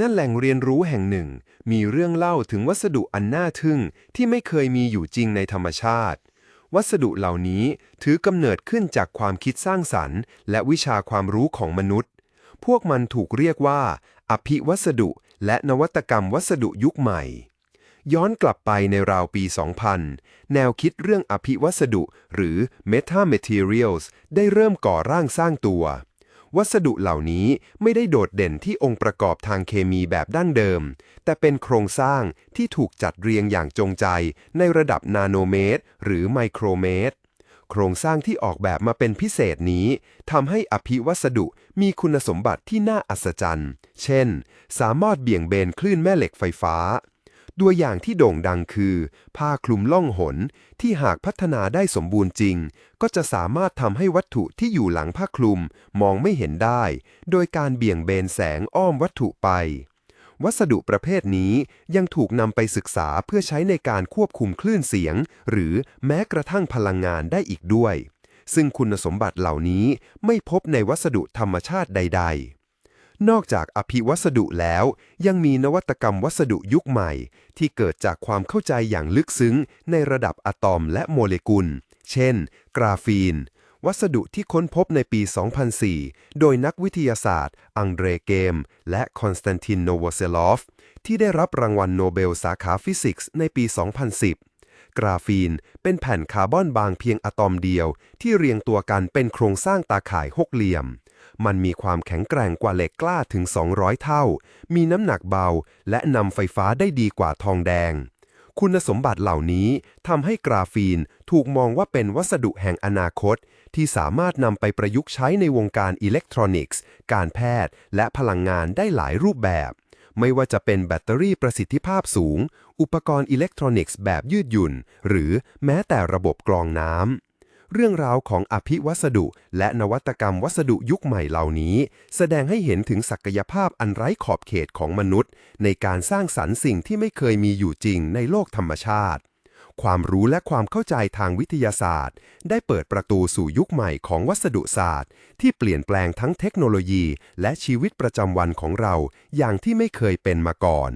นั่นแหล่งเรียนรู้แห่งหนึ่ง มีเรื่องเล่าถึงวัสดุอันน่าทึ่งที่ไม่เคยมีอยู่จริงในธรรมชาติ วัสดุเหล่านี้ถือกำเนิดขึ้นจากความคิดสร้างสรรค์ และวิชาความรู้ของมนุษย์ พวกมันถูกเรียกว่า อภิวัสดุ และนวัตกรรมวัสดุยุคใหม่ ย้อนกลับไปในราวปี 2000 แนวคิดเรื่องอภิวัสดุ หรือ Meta Materials ได้เริ่มก่อร่างสร้างตัว วัสดุเหล่านี้ไม่ได้โดดเด่นที่องค์ประกอบทางเคมีแบบดั้งเดิม แต่เป็นโครงสร้างที่ถูกจัดเรียงอย่างจงใจในระดับนาโนเมตร หรือไมโครเมตร โครงสร้างที่ออกแบบมาเป็นพิเศษนี้ทำให้อภิวัสดุมีคุณสมบัติที่น่าอัศจรรย์ เช่น สามารถเบี่ยงเบนคลื่นแม่เหล็กไฟฟ้า ตัวอย่างที่โด่งดังคือ ผ้าคลุมล่องหนที่หากพัฒนาได้สมบูรณ์จริง ก็จะสามารถทำให้วัตถุที่อยู่หลังผ้าคลุมมองไม่เห็นได้ โดยการเบี่ยงเบนแสงอ้อมวัตถุไป วัสดุประเภทนี้ยังถูกนำไปศึกษาเพื่อใช้ในการควบคุมคลื่นเสียง หรือแม้กระทั่งพลังงานได้อีกด้วย ซึ่งคุณสมบัติเหล่านี้ไม่พบในวัสดุธรรมชาติใด ๆ นอกจากอภิวัสดุแล้ว ยังมีนวัตกรรมวัสดุยุคใหม่ ที่เกิดจากความเข้าใจอย่างลึกซึ้ง ในระดับอะตอมและโมเลกุล เช่น กราฟีน วัสดุที่ค้นพบในปี 2004 โดยนักวิทยาศาสตร์ อังเดรเกม และคอนสแตนตินโนวเซลอฟ ที่ได้รับรางวัลโนเบลสาขาฟิสิกส์ในปี 2010กราฟีนเป็นแผ่นคาร์บอนบางเพียงอะตอมเดียว ที่เรียงตัวกันเป็นโครงสร้างตาข่ายหกเหลี่ยม มันมีความแข็งแกร่งกว่าเหล็กกล้าถึง 200 เท่า มีน้ำหนักเบา และนำไฟฟ้าได้ดีกว่าทองแดง คุณสมบัติเหล่านี้ทำให้กราฟีนถูกมองว่าเป็นวัสดุแห่งอนาคต ที่สามารถนำไปประยุกต์ใช้ในวงการอิเล็กทรอนิกส์ การแพทย์ และพลังงานได้หลายรูปแบบ ไม่ว่าจะเป็นแบตเตอรี่ประสิทธิภาพสูง อุปกรณ์อิเล็กทรอนิกส์แบบยืดหยุ่น หรือแม้แต่ระบบกรองน้ำ เรื่องราวของอภิวัสดุ และนวัตกรรมวัสดุยุคใหม่เหล่านี้ แสดงให้เห็นถึงศักยภาพอันไร้ขอบเขตของมนุษย์ ในการสร้างสรรค์สิ่งที่ไม่เคยมีอยู่จริงในโลกธรรมชาติ ความรู้และความเข้าใจทางวิทยาศาสตร์ ได้เปิดประตูสู่ยุคใหม่ของวัสดุศาสตร์ ที่เปลี่ยนแปลงทั้งเทคโนโลยี และชีวิตประจำวันของเรา อย่างที่ไม่เคยเป็นมาก่อน